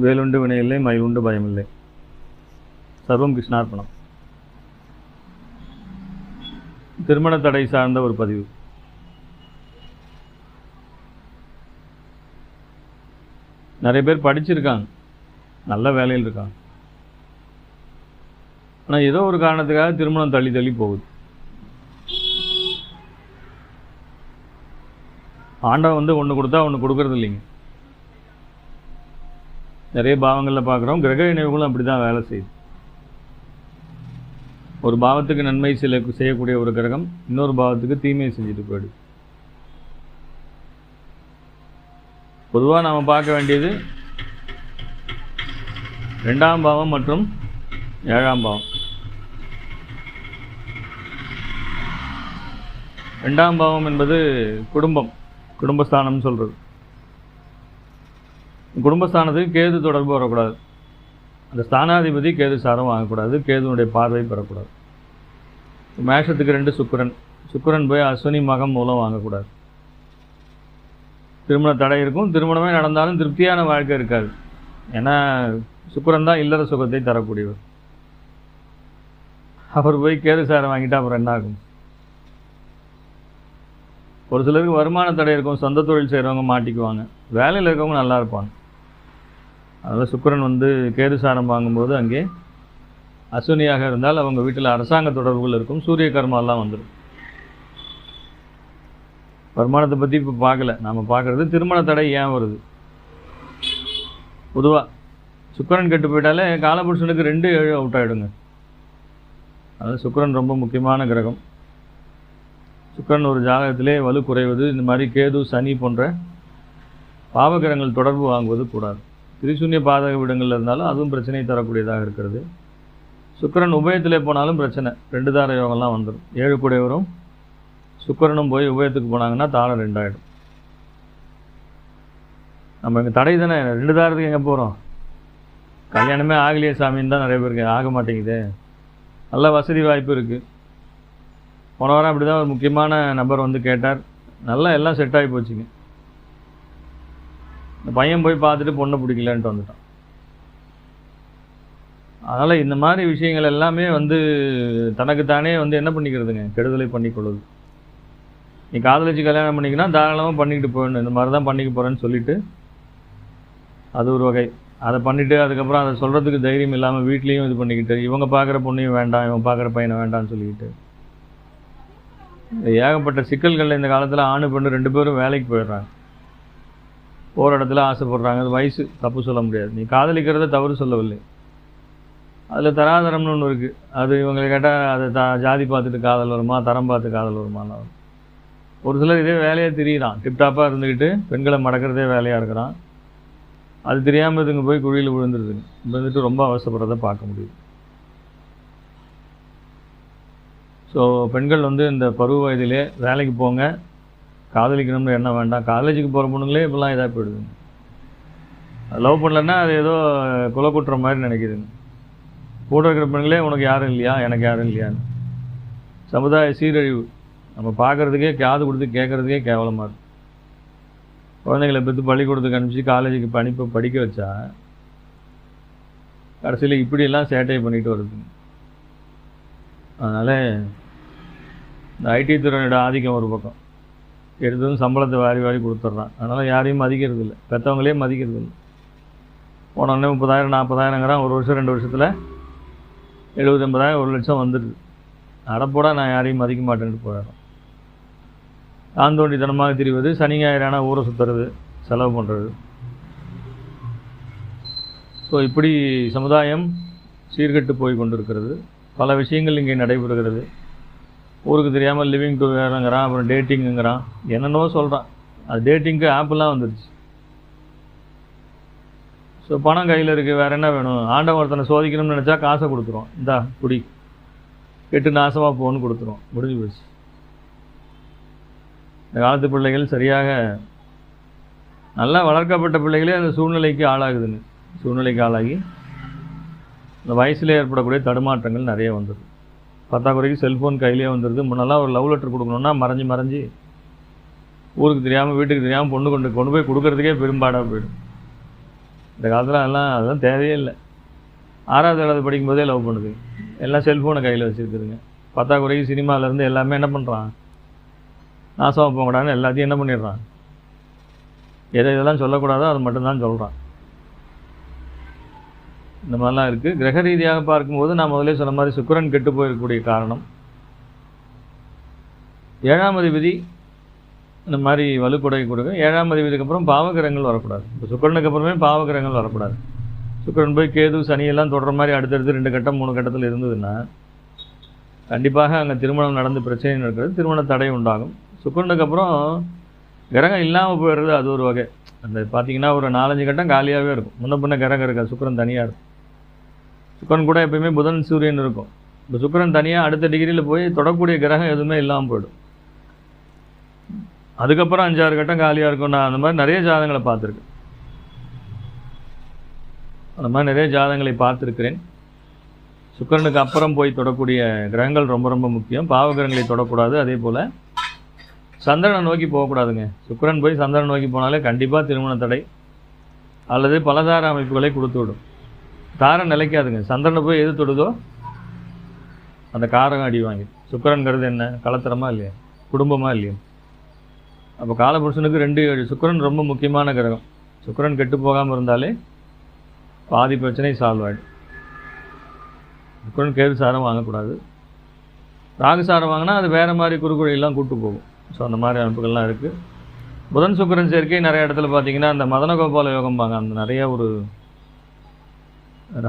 வேலுண்டு வினையில்லை மயிலுண்டு பயமில்லை. சர்வம் கிருஷ்ணார்ப்பணம். திருமண தடை சார்ந்த ஒரு பதிவு. நிறைய பேர் படிச்சிருக்காங்க. நல்ல வேலையில் இருக்காங்க. ஆனால் ஏதோ ஒரு காரணத்துக்காக திருமணம் தள்ளி தள்ளி போகுது. ஆண்டவன் வந்து ஒன்று கொடுத்தா ஒன்று கொடுக்கறது இல்லைங்க. நிறைய பாவங்களில் பார்க்குறோம். கிரக இணைவுகளும் அப்படி தான் வேலை செய்யுது. ஒரு பாவத்துக்கு நன்மை சில செய்யக்கூடிய ஒரு கிரகம் இன்னொரு பாவத்துக்கு தீமையை செஞ்சுட்டு போயிடுது. பொதுவாக நாம் பார்க்க வேண்டியது ரெண்டாம் பாவம் மற்றும் ஏழாம் பாவம். ரெண்டாம் பாவம் என்பது குடும்பம் குடும்பஸ்தானம்னு சொல்கிறது குடும்பஸ்தானத்துக்கு கேது தொடர்பு வரக்கூடாது. அந்த ஸ்தானாதிபதி கேது சாரம் வாங்கக்கூடாது கேதுனுடைய பார்வை பெறக்கூடாது. மேஷத்துக்கு ரெண்டு சுக்கிரன். சுக்கிரன் போய் அஸ்வினி மகம் மூலம் வாங்கக்கூடாது. திருமண தடை இருக்கும். திருமணமே நடந்தாலும் திருப்தியான வாழ்க்கை இருக்காது. ஏன்னா சுக்கிரன் தான் இல்லற சுகத்தை தரக்கூடியவர். அவர் போய் கேது சாரம் வாங்கிட்டா அப்புறம் என்ன ஆகும்? ஒரு சிலருக்கு வருமான தடை இருக்கும். சொந்த தொழில் செய்கிறவங்க மாட்டிக்குவாங்க. வேலையில் இருக்கவங்க நல்லா இருப்பாங்க. அதனால் சுக்கரன் வந்து கேது சாரம் வாங்கும்போது அங்கே அஸ்வினியாக இருந்தால் அவங்க வீட்டில் அரசாங்க தொடர்புகள் இருக்கும் சூரிய கர்மாலாம் வந்துடும் வருமானத்தை பற்றி இப்போ பார்க்கல. நாம் பார்க்குறது திருமண தடை ஏன் வருது? பொதுவாக சுக்கிரன் கெட்டு போயிட்டாலே காலபுருஷனுக்கு ரெண்டு ஏழு அவுட் ஆகிடுங்க அதாவது சுக்கரன் ரொம்ப முக்கியமான கிரகம். சுக்கிரன் ஒரு ஜாதகத்திலே வலு குறைவது இந்த மாதிரி கேது சனி போன்ற பாவகிரகங்கள் தொடர்பு வாங்குவது கூடாது. திரிசூன்ய பாதக விடங்கள் இருந்தாலும் அதுவும் பிரச்சனை தரக்கூடியதாக இருக்கிறது. சுக்கரன் உபயத்திலே போனாலும் பிரச்சனை. ரெண்டு தார யோகம்லாம் வந்துடும் ஏழு கூடையவரும் சுக்கரனும் போய் உபயத்துக்கு போனாங்கன்னா தாரம் ரெண்டாயிடும். நம்ம இங்கே தடை தானே? ரெண்டு தாரத்துக்கு எங்கே போகிறோம் கல்யாணமே ஆகலையே சாமின்னு தான் நிறைய பேருக்கு ஆக மாட்டேங்குது. நல்ல வசதி வாய்ப்பு இருக்குது போன வாரம் அப்படி தான் ஒரு முக்கியமான நபர் வந்து கேட்டார். நல்லா எல்லாம் செட் ஆகி போச்சுங்க. பையன் போய் பார்த்துட்டு பொண்ணை பிடிக்கலன்ட்டு வந்துட்டான். அதனால் இந்த மாதிரி விஷயங்கள் எல்லாமே வந்து தனக்குத்தானே வந்து என்ன பண்ணிக்கிறதுங்க? கெடுதலை பண்ணிக்கொள்ளுது நீ காதலிச்சு கல்யாணம் பண்ணிக்கினா தாராளமாக பண்ணிக்கிட்டு போயிடணும். இந்த மாதிரி தான் பண்ணிக்க போகிறேன்னு சொல்லிட்டு அது ஒரு வகை. அதை பண்ணிவிட்டு அதுக்கப்புறம் அதை சொல்கிறதுக்கு தைரியம் இல்லாமல் வீட்லேயும் இது பண்ணிக்கிட்டு இவங்க பார்க்குற பொண்ணையும் வேண்டாம் இவங்க பார்க்குற பையனை வேண்டாம்னு சொல்லிக்கிட்டு. ஏகப்பட்ட சிக்கல்கள் இந்த காலத்தில் ஆணு பெண்ணு ரெண்டு பேரும் வேலைக்கு போயிடுறாங்க. போகிற இடத்துல ஆசைப்படுறாங்க. அது வயசு. தப்பு சொல்ல முடியாது. நீ காதலிக்கிறத தவறு சொல்லவில்லை. அதில் தராதரம்னு ஒன்று இருக்குது அது இவங்களை கேட்டால் அது த ஜாதி பார்த்துட்டு காதல் வருமா? தரம் பார்த்து காதல் வருமானா ஒரு சிலர் இதே வேலையாக திரியிறான். டிப்டாப்பாக இருந்துக்கிட்டு பெண்களை மடக்கிறதே வேலையாக இருக்கிறான். அது தெரியாமல் இதுங்க போய் குழியில் விழுந்துருதுங்க விழுந்துட்டு ரொம்ப அவசரப்படுறதை பார்க்க முடியுது. ஸோ பெண்கள் வந்து இந்த பருவ வயதிலே வேலைக்கு போங்க. காதலிக்கணும்னு என்ன வேண்டாம். காலேஜுக்கு போகிற பொண்ணுங்களே இப்படிலாம் இதாக போயிடுதுங்க. லவ் பண்ணலன்னா அது ஏதோ குல குற்றம் மாதிரி நினைக்கிதுங்க. கூட இருக்கிற பெண்களே உனக்கு யாரும் இல்லையா? எனக்கு யாரும் இல்லையான்னு. சமுதாய சீரழிவு. நம்ம பார்க்குறதுக்கே காது கொடுத்து கேட்குறதுக்கே கேவலமாக இருக்கும் குழந்தைங்களை பெற்று பள்ளிக்கூடத்துக்கு அனுப்பிச்சு காலேஜுக்கு பணிப்பை படிக்க வச்சா கடைசியில் இப்படியெல்லாம் சேட்டை பண்ணிட்டு வருதுங்க. அதனால் இந்த ஐடி துறையோட ஆதிக்கம் ஒரு பக்கம். எடுத்ததும் சம்பளத்தை வாரி வாரி கொடுத்துட்றான். அதனால் யாரையும் மதிக்கிறது இல்லை பெற்றவங்களே மதிக்கிறது இல்லை போனோடனே முப்பதாயிரம் நாற்பதாயிரங்கிறான் ஒரு வருஷம் ரெண்டு வருஷத்தில் எழுபது எண்பதாயிரம் ஒரு லட்சம் வந்துடுது. அடப்போட நான் யாரையும் மதிக்க மாட்டேன்ட்டு போயிடுறோம். தாந்தோண்டித்தனமாக திரிவது சனி ஞாயிறானா ஊரை சுற்றுறது செலவு பண்ணுறது ஸோ இப்படி சமுதாயம் சீர்கெட்டு போய் கொண்டிருக்கிறது. பல விஷயங்கள் இங்கே நடைபெறுகிறது. ஊருக்கு தெரியாமல் லிவிங் டுகெதருங்கிறான் அப்புறம் டேட்டிங்குங்கிறான் என்னென்னவோ சொல்கிறான் அது டேட்டிங்க்கு ஆப்பெல்லாம் வந்துடுச்சு ஸோ பணம் கையில் இருக்குது வேறு என்ன வேணும்? ஆண்டவன் ஒருத்தனை சோதிக்கணும்னு நினச்சா காசை கொடுத்துருவோம் இந்தா குடி. கெட்டு நாசமாக போகணும்னு கொடுத்துருவோம் முடிஞ்சு போச்சு. இந்த காலத்து பிள்ளைகள் சரியாக நல்லா வளர்க்கப்பட்ட பிள்ளைகளே அந்த சூழ்நிலைக்கு ஆளாகுதுன்னு. சூழ்நிலைக்கு ஆளாகி இந்த வயசில் ஏற்படக்கூடிய தடுமாற்றங்கள் நிறைய வந்துடுது பத்தாக்குறைக்கு செல்ஃபோன் கையிலேயே வந்துடுது முன்னெல்லாம் ஒரு லவ் லெட்டர் கொடுக்கணுன்னா மறைஞ்சு மறைஞ்சி ஊருக்கு தெரியாமல் வீட்டுக்கு தெரியாமல் பொண்ணு கொண்டு கொண்டு போய் கொடுக்கறதுக்கே பெரும்பாடாக போயிடும். இந்த காலத்தில் அதெல்லாம் அதெல்லாம் தேவையே இல்லை. ஆறாவது ஏழாவது படிக்கும்போதே லவ் பண்ணுது. எல்லாம் செல்ஃபோனை கையில் வச்சுருக்குதுங்க. பத்தாக்குறைக்கு சினிமாவிலேருந்து எல்லாமே என்ன பண்ணுறான் நாசமாக போகக்கூடாதுன்னு எல்லாத்தையும் என்ன பண்ணிடுறான்? எதை இதெல்லாம் சொல்லக்கூடாதோ அது மட்டும்தான் சொல்கிறான் இந்த மாதிரிலாம் இருக்குது கிரக ரீதியாக பார்க்கும்போது நான் முதலே சொன்ன மாதிரி சுக்கிரன் கெட்டு போயிருக்கக்கூடிய காரணம். ஏழாம் அதிபதி இந்த மாதிரி வலுக்குடை கொடுக்கும் ஏழாம் அதிபதிக்கு அப்புறம் பாவகிரகங்கள் வரக்கூடாது. இப்போ சுக்கிரனுக்கு அப்புறமே பாவகிரகங்கள் வரக்கூடாது. சுக்கிரன் போய் கேது சனியெல்லாம் தொடர மாதிரி அடுத்தடுத்து ரெண்டு கட்டம் மூணு கட்டத்தில் இருந்ததுன்னா கண்டிப்பாக அங்கே திருமணம் நடந்து பிரச்சனை நடக்கிறது திருமண தடை உண்டாகும். சுக்கிரனுக்கு அப்புறம் கிரகம் இல்லாமல் போயிடுறது அது ஒரு வகை. அந்த பார்த்தீங்கன்னா ஒரு நாலஞ்சு கட்டம் காலியாகவே இருக்கும். முன்ன பின்ன கிரகம் இருக்காது. சுக்கிரன் தனியாக இருக்கும். சுக்கரன் கூட எப்பயுமே புதன் சூரியன் இருக்கும். இப்போ சுக்கரன் தனியாக அடுத்த டிகிரியில் போய் தொடக்கூடிய கிரகம் எதுவுமே இல்லாமல் போயிடும். அதுக்கப்புறம் அஞ்சாறு கட்டம் காலியாக இருக்கும் நான் அந்த மாதிரி நிறைய ஜாதங்களை பார்த்துருக்கேன். அந்த மாதிரி நிறைய ஜாதங்களை பார்த்துருக்கிறேன். சுக்கிரனுக்கு அப்புறம் போய் தொடக்கூடிய கிரகங்கள் ரொம்ப ரொம்ப முக்கியம். பாவகிரகங்களை தொடக்கூடாது. அதே போல் சந்திரனை நோக்கி போகக்கூடாதுங்க. சுக்கிரன் போய் சந்திரன் நோக்கி போனாலே கண்டிப்பாக திருமண தடை அல்லது பலதார அமைப்புகளை கொடுத்து விடும். தாரம் நிலைக்காதுங்க. சந்திரனை போய் எது தொடுதோ அந்த காரகம் அடி வாங்கி. சுக்கிரன்கிறது என்ன? கலத்தரமா இல்லையா? குடும்பமா இல்லையா? அப்போ காலபுருஷனுக்கு ரெண்டு சுக்கரன் ரொம்ப முக்கியமான கிரகம். சுக்கிரன் கெட்டு போகாமல் இருந்தாலே பாதி பிரச்சனை சால்வ் ஆகிடும் சுக்கிரன் கேது சாரம் வாங்கக்கூடாது. ராகு சாரம் வாங்கினா அது வேறு மாதிரி குறுக்குழையெல்லாம் கூட்டு போகும். ஸோ அந்த மாதிரி அமைப்புகள்லாம் இருக்குது புதன் சுக்கிரன் சேர்க்கை நிறைய இடத்துல பார்த்தீங்கன்னா அந்த மதனகோபால யோகம்பாங்க அந்த நிறைய ஒரு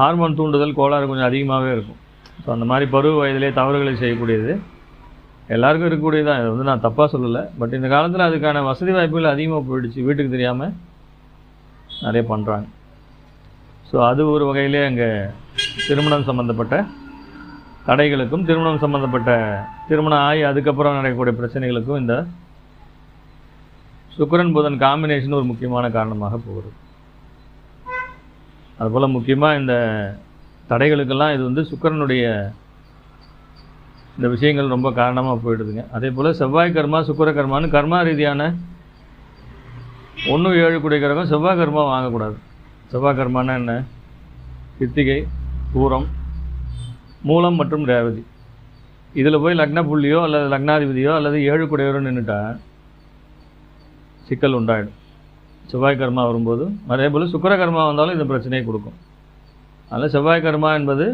ஹார்மோன் தூண்டுதல் கோளாறு கொஞ்சம் அதிகமாகவே இருக்கும். ஸோ அந்த மாதிரி பருவ வயதிலே தவறுகளை செய்யக்கூடியது. எல்லாருக்கும் இருக்கக்கூடியது தான். இதை வந்து நான் தப்பாக சொல்லலை. பட் இந்த காலத்தில் அதுக்கான வசதி வாய்ப்புகள் அதிகமாக போயிடுச்சு. வீட்டுக்கு தெரியாமல் நிறைய பண்ணுறாங்க ஸோ அது ஒரு வகையிலே அங்கே திருமணம் சம்மந்தப்பட்ட தடைகளுக்கும் திருமணம் சம்மந்தப்பட்ட திருமணம் ஆகி அதுக்கப்புறம் நடக்கக்கூடிய பிரச்சனைகளுக்கும் இந்த சுக்கரன் புதன் காம்பினேஷன் ஒரு முக்கியமான காரணமாக போகிறது. அதுபோல் முக்கியமாக இந்த தடைகளுக்கெல்லாம் இது வந்து சுக்கிரனுடைய இந்த விஷயங்கள் ரொம்ப காரணமாக போயிடுதுங்க. அதே போல் செவ்வாய் கர்மா சுக்கர கர்மான்னு கர்மா ரீதியான ஒன்று ஏழு கூடிய கிரகம் செவ்வாய் கர்மா வாங்கக்கூடாது. செவ்வாய் கர்மானா என்ன? கிருத்திகை பூரம் மூலம் மற்றும் ரேவதி. இதில் போய் லக்ன புள்ளியோ அல்லது லக்னாதிபதியோ அல்லது ஏழு குடையரோ நின்றுட்டால் சிக்கல் உண்டாயிடும். செவ்வாய் கர்மா வரும்போது அதே போல் சுக்கர கர்மா வந்தாலும் இந்த பிரச்சனையை கொடுக்கும். அதனால் செவ்வாய் கர்மா என்பது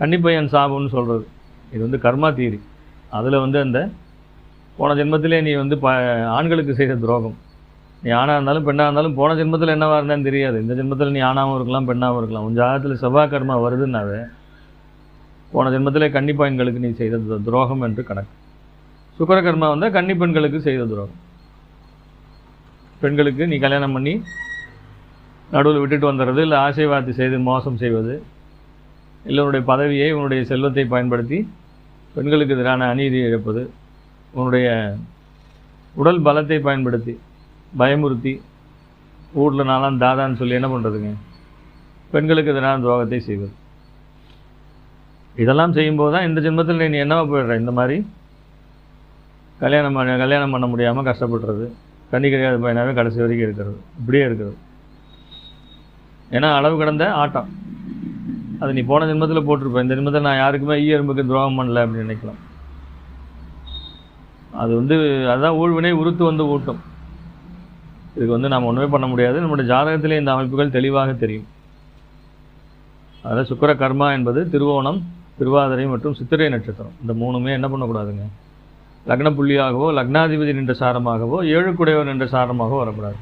கன்னிப்பையன் சாபம்னு சொல்கிறது இது வந்து கர்மா தீரி. அதில் வந்து அந்த போன ஜென்மத்திலே நீ வந்து ப ஆண்களுக்கு செய்த துரோகம். நீ ஆணாக இருந்தாலும் பெண்ணாக இருந்தாலும் போன ஜென்மத்தில் என்னவா இருந்தேன்னு தெரியாது. இந்த ஜென்மத்தில் நீ ஆணாகவும் இருக்கலாம் பெண்ணாகவும் இருக்கலாம். உன் ஜாதகத்தில் செவ்வாய் கர்மா வருதுன்னாவே போன ஜென்மத்திலே கன்னிப்பெண்களுக்கு நீ செய்த துரோகம் என்று கணக்கு. சுக்கர கர்மா வந்தால் கன்னிப்பெண்களுக்கு செய்த துரோகம். பெண்களுக்கு நீ கல்யாணம் பண்ணி நடுவில் விட்டுட்டு வந்துடுறது இல்லை ஆசைவாதி செய்து மோசம் செய்வது இல்லை உன்னுடைய பதவியை உன்னுடைய செல்வத்தை பயன்படுத்தி பெண்களுக்கு எதிரான அநீதி இழப்பது உன்னுடைய உடல் பலத்தை பயன்படுத்தி பயமுறுத்தி ஊரில் நாளாம் தாதான்னு சொல்லி என்ன பண்ணுறதுங்க பெண்களுக்கு எதிரான துரோகத்தை செய்வது. இதெல்லாம் செய்யும்போது தான் இந்த ஜென்மத்தில் நீ என்னவா போயிடுற? இந்த மாதிரி கல்யாணம் பண்ண கல்யாணம் பண்ண முடியாமல் கஷ்டப்படுறது. தண்ணி கிடையாது பையனாகவே கடைசி வரைக்கும் இருக்கிறது. இப்படியே இருக்கிறது. ஏன்னா அளவு கடந்த ஆட்டம். அது நீ போன ஜென்மத்தில் போட்டிருப்பேன் இந்த ஜென்மத்தில் நான் யாருக்குமே ஈ எறும்புக்கு துரோகம் பண்ணல அப்படின்னு நினைக்கலாம். அது வந்து அதுதான் ஊழ்வினை உறுத்து வந்து ஊட்டும். இதுக்கு வந்து நாம் ஒன்றுமே பண்ண முடியாது. நம்முடைய ஜாதகத்திலே இந்த அமைப்புகள் தெளிவாக தெரியும். அதில் சுக்கர கர்மா என்பது திருவோணம் திருவாதிரை மற்றும் சித்திரை நட்சத்திரம். இந்த மூணுமே என்ன பண்ணக்கூடாதுங்க? லக்ன புள்ளியாகவோ லக்னாதிபதி நின்ற சாரமாகவோ ஏழுக்குடையவர் நின்ற சாரமாகவோ வரக்கூடாது.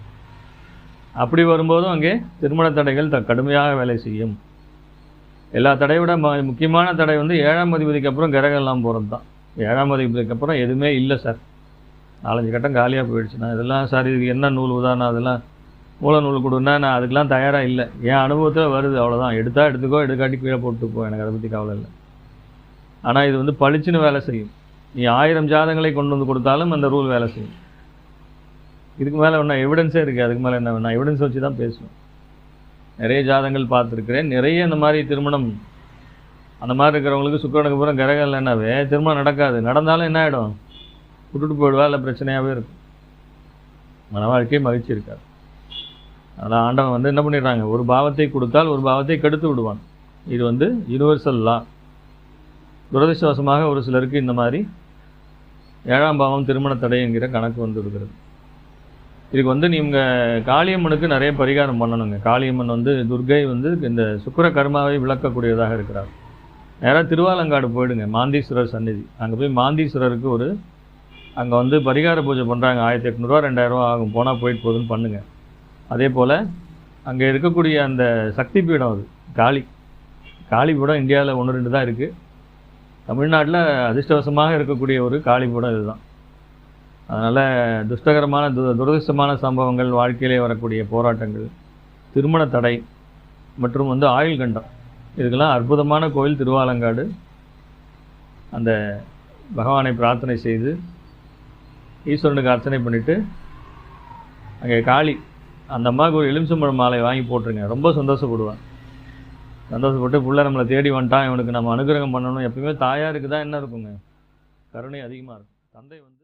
அப்படி வரும்போதும் அங்கே திருமண தடைகள் த கடுமையாக வேலை செய்யும். எல்லா தடையை விட ம- முக்கியமான தடை வந்து ஏழாம் அதிபதிக்கு அப்புறம் கிரகம் போகிறது தான் ஏழாம் அதிபதிக்கு அப்புறம் எதுவுமே இல்லை சார் நாலஞ்சு கட்டம் காலியாக போயிடுச்சுன்னா இதெல்லாம் சார் இதுக்கு என்ன நூல் உதாரணம்? அதெல்லாம் மூல நூல் கொடுன்னா நான் அதுக்கெலாம் தயாராக இல்லை. என் அனுபவத்தில் வருது அவ்வளோதான் எடுத்தால் எடுத்துக்கோ எடுக்காட்டி கீழே போட்டுக்கோ. எனக்கு அதை பற்றி கவலை இல்லை. ஆனால் இது வந்து பளிச்சுன்னு வேலை செய்யும். நீ ஆயிரம் ஜாதகங்களை கொண்டு வந்து கொடுத்தாலும் அந்த ரூல் வேலை செய்யும். இதுக்கு மேலே ஒன்றும் எவிடன்ஸே இருக்குது அதுக்கு மேலே என்ன நான் எவிடன்ஸ் வச்சு தான் பேசுவேன் நிறைய ஜாதகங்கள் பார்த்துருக்கிறேன். நிறைய இந்த மாதிரி திருமணம் அந்த மாதிரி இருக்கிறவங்களுக்கு சுக்கரனுக்கு அப்புறம் கிரகம் இல்லைன்னாவே திருமணம் நடக்காது. நடந்தாலும் என்ன ஆகிடும் விட்டுட்டு போயிடுவா இல்லை பிரச்சனையாகவே இருக்கும். மன வாழ்க்கையே மகிழ்ச்சி இருக்காது. அதனால் ஆண்டவன் வந்து என்ன பண்ணிடுறாங்க? ஒரு பாவத்தை கொடுத்தால் ஒரு பாவத்தை கெடுத்து விடுவான். இது வந்து யூனிவர்சல் லா துரதிர்ஷ்டவசமாக ஒரு சிலருக்கு இந்த மாதிரி ஏழாம் பாவம் திருமண தடை என்கிற கணக்கு வந்துருக்கிறது. இதுக்கு வந்து நீங்கள் காளியம்மனுக்கு நிறைய பரிகாரம் பண்ணணுங்க. காளியம்மன் வந்து துர்கை வந்து இந்த சுக்கிர கர்மாவை விளக்கக்கூடியதாக இருக்கிறார். நேராக திருவாலங்காடு போயிடுங்க மாந்தீஸ்வரர் சந்நிதி. அங்கே போய் மாந்தீஸ்வரருக்கு ஒரு அங்கே வந்து பரிகார பூஜை பண்ணுறாங்க ஆயிரத்தி எட்நூறுவா ரெண்டாயிரரூவா ஆகும். போனால் போயிட்டு போகுதுன்னு பண்ணுங்கள் அதே போல் அங்கே இருக்கக்கூடிய அந்த சக்தி பீடம் அது காளி. காளி பீடம் இந்தியாவில் ஒன்று ரெண்டு தான் இருக்குது தமிழ்நாட்டில் அதிர்ஷ்டவசமாக இருக்கக்கூடிய ஒரு காளிபீடம் இதுதான். அதனால் துஷ்டகரமான து துரதிர்ஷ்டமான சம்பவங்கள் வாழ்க்கையிலே வரக்கூடிய போராட்டங்கள் திருமண தடை மற்றும் வந்து ஆயுள் கண்டம். இதுக்கெல்லாம் அற்புதமான கோயில் திருவாலங்காடு. அந்த பகவானை பிரார்த்தனை செய்து ஈஸ்வரனுக்கு அர்ச்சனை பண்ணிவிட்டு அங்கே காளி அந்த அம்மாவுக்கு ஒரு எலுமிச்சம்பழம் மாலை வாங்கி போட்டுருங்க. ரொம்ப சந்தோஷப்படுவேன். சந்தோஷப்பட்டு பிள்ளை நம்மளை தேடி வந்துட்டான். இவனுக்கு நம்ம அனுகிரகம் பண்ணணும். எப்பயுமே தாயாருக்கு தான் என்ன இருக்குங்க? கருணை அதிகமாக இருக்கும். தந்தை வந்து